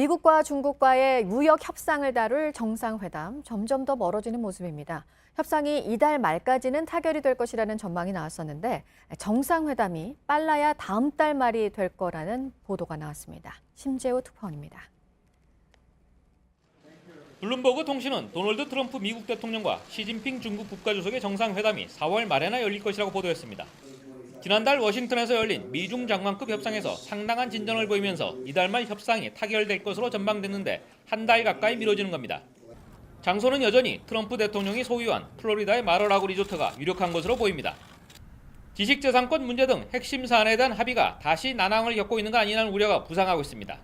미국과 중국과의 무역 협상을 다룰 정상회담 점점 더 멀어지는 모습입니다. 협상이 이달 말까지는 타결이 될 것이라는 전망이 나왔었는데 정상회담이 빨라야 다음 달 말이 될 거라는 보도가 나왔습니다. 심재호 특파원입니다. 블룸버그 통신은 도널드 트럼프 미국 대통령과 시진핑 중국 국가주석의 정상회담이 4월 말에나 열릴 것이라고 보도했습니다. 지난달 워싱턴에서 열린 미중 장관급 협상에서 상당한 진전을 보이면서 이달 말 협상이 타결될 것으로 전망됐는데 한 달 가까이 미뤄지는 겁니다. 장소는 여전히 트럼프 대통령이 소유한 플로리다의 마러라고 리조트가 유력한 것으로 보입니다. 지식재산권 문제 등 핵심 사안에 대한 합의가 다시 난항을 겪고 있는 거 아니냐는 우려가 부상하고 있습니다.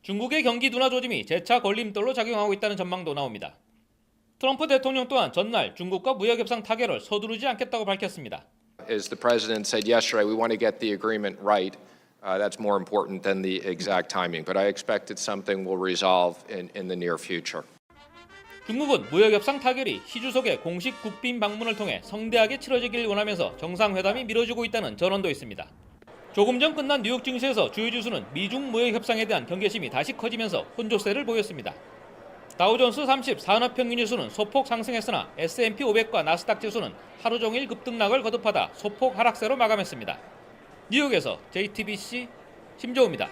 중국의 경기 둔화 조짐이 재차 걸림돌로 작용하고 있다는 전망도 나옵니다. 트럼프 대통령 또한 전날 중국과 무역 협상 타결을 서두르지 않겠다고 밝혔습니다. As the president said yesterday, we want to get the agreement right. Uh, that's more important than the exact timing. But I expect it's something we'll resolve in, in the near future. 중국은 무역 협상 타결이 시 주석의 공식 국빈 방문을 통해 성대하게 치러지길 원하면서 정상회담이 미뤄지고 있다는 전언도 있습니다. 조금 전 끝난 뉴욕 증시에서 주요 지수는 미중 무역 협상에 대한 경계심이 다시 커지면서 혼조세를 보였습니다. 다우존스 30 산업평균 지수는 소폭 상승했으나 S&P 500과 나스닥 지수는 하루 종일 급등락을 거듭하다 소폭 하락세로 마감했습니다. 뉴욕에서 JTBC 심조우입니다.